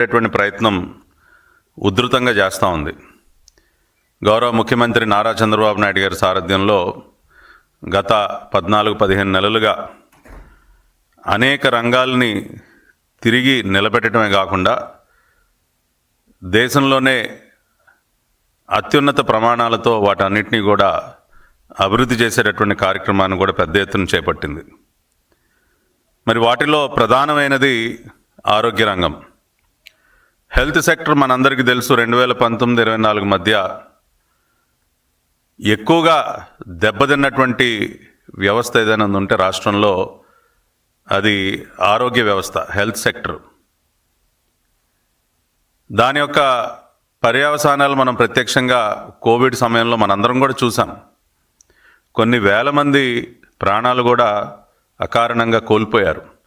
చేసేటువంటి ప్రయత్నం ఉధృతంగా చేస్తూ ఉంది. గౌరవ ముఖ్యమంత్రి నారా చంద్రబాబు నాయుడు గారి సారథ్యంలో గత పద్నాలుగు పదిహేను నెలలుగా అనేక రంగాల్ని తిరిగి నిలబెట్టడమే కాకుండా దేశంలోనే అత్యున్నత ప్రమాణాలతో వాటన్నిటినీ కూడా అభివృద్ధి చేసేటటువంటి కార్యక్రమాన్ని కూడా పెద్ద ఎత్తున చేపట్టింది. మరి వాటిలో ప్రధానమైనది ఆరోగ్య రంగం. హెల్త్ సెక్టర్ మనందరికీ తెలుసు రెండు వేల పంతొమ్మిది ఇరవై నాలుగు మధ్య ఎక్కువగా దెబ్బతిన్నటువంటి వ్యవస్థ ఏదైనా ఉంటే రాష్ట్రంలో అది ఆరోగ్య వ్యవస్థ హెల్త్ సెక్టర్. దాని యొక్క పర్యవసానాలు మనం ప్రత్యక్షంగా కోవిడ్ సమయంలో మనందరం కూడా చూసాం. కొన్ని వేల మంది ప్రాణాలు కూడా అకారణంగా కోల్పోయారు.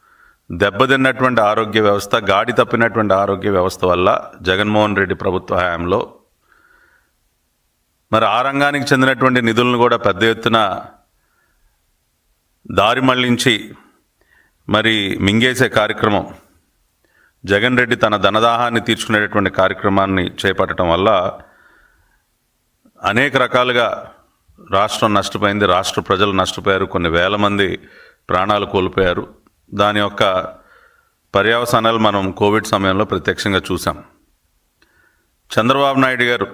దెబ్బతిన్నటువంటి ఆరోగ్య వ్యవస్థ గాడి తప్పినటువంటి ఆరోగ్య వ్యవస్థ వల్ల జగన్మోహన్ రెడ్డి ప్రభుత్వ హయాంలో మరి ఆ రంగానికి చెందినటువంటి నిధులను కూడా పెద్ద ఎత్తున దారి మళ్ళించి మరి మింగేసే కార్యక్రమం జగన్ రెడ్డి తన ధనదాహాన్ని తీర్చుకునేటటువంటి కార్యక్రమాన్ని చేపట్టడం వల్ల అనేక రకాలుగా రాష్ట్రం నష్టపోయింది రాష్ట్ర ప్రజలు నష్టపోయారు కొన్ని వేల మంది ప్రాణాలు కోల్పోయారు. దాని యొక్క పర్యవసానాలు మనం కోవిడ్ సమయంలో ప్రత్యక్షంగా చూసాం చంద్రబాబు నాయుడు గారు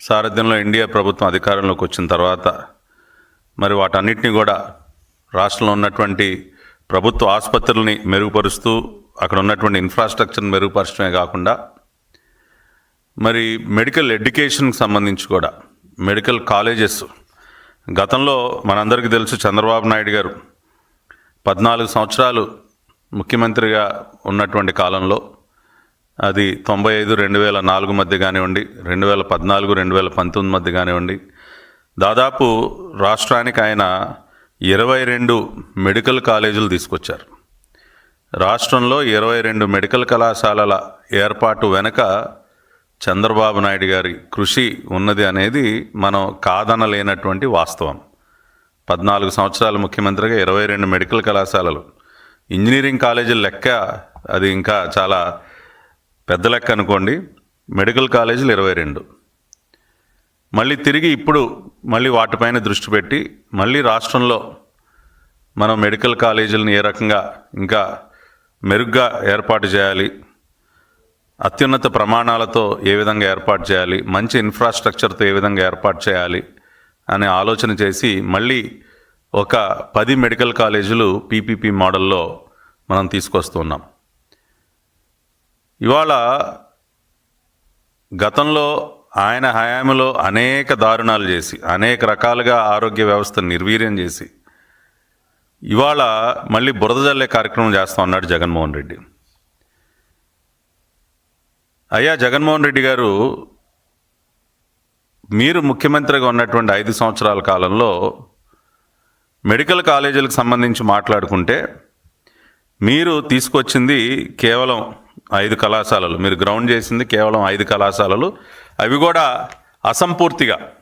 సారథ్యంలో ఇండియా ప్రభుత్వం అధికారంలోకి వచ్చిన తర్వాత మరి వాటన్నిటిని కూడా రాష్ట్రంలో ఉన్నటువంటి ప్రభుత్వ ఆసుపత్రుల్ని మెరుగుపరుస్తూ అక్కడ ఉన్నటువంటి ఇన్ఫ్రాస్ట్రక్చర్ని మెరుగుపరచడమే కాకుండా మరి మెడికల్ ఎడ్యుకేషన్కి సంబంధించి కూడా మెడికల్ కాలేజెస్. గతంలో మనందరికీ తెలుసు చంద్రబాబు నాయుడు గారు పద్నాలుగు సంవత్సరాలు ముఖ్యమంత్రిగా ఉన్నటువంటి కాలంలో అది తొంభై ఐదు రెండు వేల నాలుగు మధ్య కానివ్వండి రెండు వేల పద్నాలుగు రెండు వేల పంతొమ్మిది మధ్య కానివ్వండి దాదాపు రాష్ట్రానికి ఆయన ఇరవై రెండు మెడికల్ కాలేజీలు తీసుకొచ్చారు. రాష్ట్రంలో ఇరవై రెండు మెడికల్ కళాశాలల ఏర్పాటు వెనుక చంద్రబాబు నాయుడు గారి కృషి ఉన్నది అనేది మనం కాదనలేనటువంటి వాస్తవం. పద్నాలుగు సంవత్సరాల ముఖ్యమంత్రిగా ఇరవై రెండు మెడికల్ కళాశాలలు. ఇంజనీరింగ్ కాలేజీల లెక్క అది ఇంకా చాలా పెద్ద లెక్క అనుకోండి. మెడికల్ కాలేజీలు ఇరవై రెండు. మళ్ళీ తిరిగి ఇప్పుడు మళ్ళీ వాటిపైన దృష్టి పెట్టి మళ్ళీ రాష్ట్రంలో మనం మెడికల్ కాలేజీలను ఏ రకంగా ఇంకా మెరుగ్గా ఏర్పాటు చేయాలి అత్యున్నత ప్రమాణాలతో ఏ విధంగా ఏర్పాటు చేయాలి మంచి ఇన్ఫ్రాస్ట్రక్చర్తో ఏ విధంగా ఏర్పాటు చేయాలి అనే ఆలోచన చేసి మళ్ళీ ఒక పది మెడికల్ కాలేజీలు పీపీపీ మోడల్లో మనం తీసుకొస్తున్నాం. ఇవాళ గతంలో ఆయన హయాంలో అనేక దారుణాలు చేసి అనేక రకాలుగా ఆరోగ్య వ్యవస్థను నిర్వీర్యం చేసి ఇవాళ మళ్ళీ బురద జల్లే కార్యక్రమం చేస్తా ఉన్నాడు జగన్మోహన్ రెడ్డి. అయ్యా జగన్మోహన్ రెడ్డి గారు మీరు ముఖ్యమంత్రిగా ఉన్నటువంటి ఐదు సంవత్సరాల కాలంలో మెడికల్ కాలేజీలకు సంబంధించి మాట్లాడుకుంటే మీరు తీసుకొచ్చింది కేవలం ఐదు కళాశాలలు. మీరు గ్రౌండ్ చేసింది కేవలం ఐదు కళాశాలలు. అవి కూడా అసంపూర్తిగా.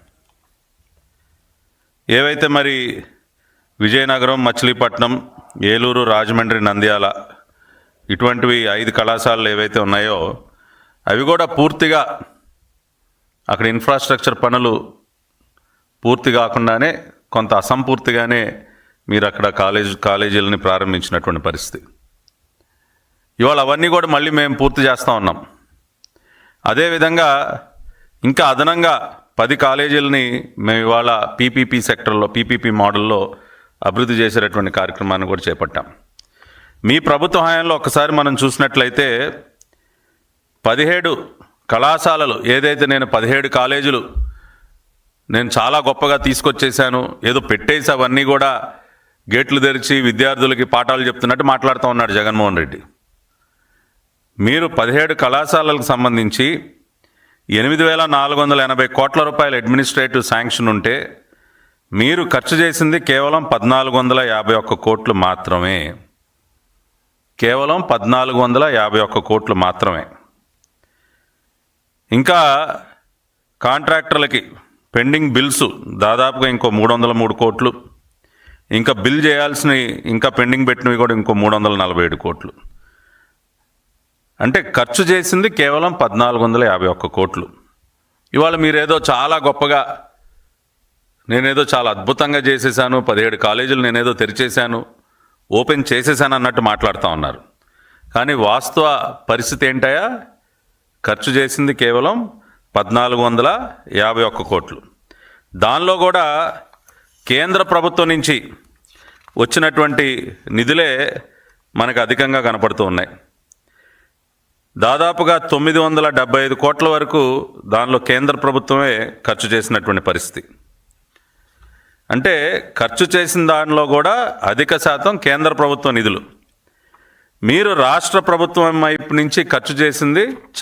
ఏవైతే మరి విజయనగరం మచిలీపట్నం ఏలూరు రాజమండ్రి నంద్యాల ఇటువంటివి ఐదు కళాశాలలు ఏవైతే ఉన్నాయో అవి కూడా పూర్తిగా అక్కడ ఇన్ఫ్రాస్ట్రక్చర్ పనులు పూర్తి కాకుండానే కొంత అసంపూర్తిగానే మీరు అక్కడ కాలేజ్ కాలేజీలని ప్రారంభించినటువంటి పరిస్థితి. ఇవాళ అవన్నీ కూడా మళ్ళీ మేము పూర్తి చేస్తూ ఉన్నాం. అదేవిధంగా ఇంకా అదనంగా పది కాలేజీలని మేము ఇవాళ పీపీపీ సెక్టర్లో పీపీపీ మోడల్లో అభివృద్ధి చేసేటటువంటి కార్యక్రమాన్ని కూడా చేపట్టాం. మీ ప్రభుత్వ హయాంలో ఒకసారి మనం చూసినట్లయితే పదిహేడు కళాశాలలు ఏదైతే నేను పదిహేడు కాలేజీలు నేను చాలా గొప్పగా తీసుకొచ్చేసాను ఏదో పెట్టేసి అవన్నీ కూడా గేట్లు తెరిచి విద్యార్థులకి పాఠాలు చెప్తున్నట్టు మాట్లాడుతూ ఉన్నాడు జగన్మోహన్ రెడ్డి. మీరు పదిహేడు కళాశాలలకు సంబంధించి ఎనిమిది వేల నాలుగు వందల ఎనభై కోట్ల రూపాయల అడ్మినిస్ట్రేటివ్ శాంక్షన్ ఉంటే మీరు ఖర్చు చేసింది కేవలం పద్నాలుగు వందల యాభై ఒక్క కోట్లు మాత్రమే. కేవలం పద్నాలుగు వందల యాభై ఒక్క కోట్లు మాత్రమే. ఇంకా కాంట్రాక్టర్లకి పెండింగ్ బిల్స్ దాదాపుగా ఇంకో మూడు వందల మూడు కోట్లు. ఇంకా బిల్ చేయాల్సినవి ఇంకా పెండింగ్ పెట్టినవి కూడా ఇంకో మూడు వందల నలభై ఏడు కోట్లు. అంటే ఖర్చు చేసింది కేవలం పద్నాలుగు వందల యాభై ఒక్క కోట్లు. ఇవాళ మీరేదో చాలా గొప్పగా నేనేదో చాలా అద్భుతంగా చేసేసాను పదిహేడు కాలేజీలు నేనేదో తెరిచేశాను ఓపెన్ చేసేసాను అన్నట్టు మాట్లాడుతూ ఉన్నారు. కానీ వాస్తవ పరిస్థితి ఏంటయా ఖర్చు చేసింది కేవలం పద్నాలుగు వందల యాభై ఒక్క కోట్లు. దానిలో కూడా కేంద్ర ప్రభుత్వం నుంచి వచ్చినటువంటి నిధులే మనకు అధికంగా కనపడుతూ ఉన్నాయి. దాదాపుగా తొమ్మిది వందల డెబ్బై ఐదు కోట్ల వరకు దానిలో కేంద్ర ప్రభుత్వమే ఖర్చు చేసినటువంటి పరిస్థితి. అంటే ఖర్చు చేసిన దానిలో కూడా అధిక శాతం కేంద్ర ప్రభుత్వ నిధులు. మీరు రాష్ట్ర ప్రభుత్వం వైపు నుంచి ఖర్చు చేసింది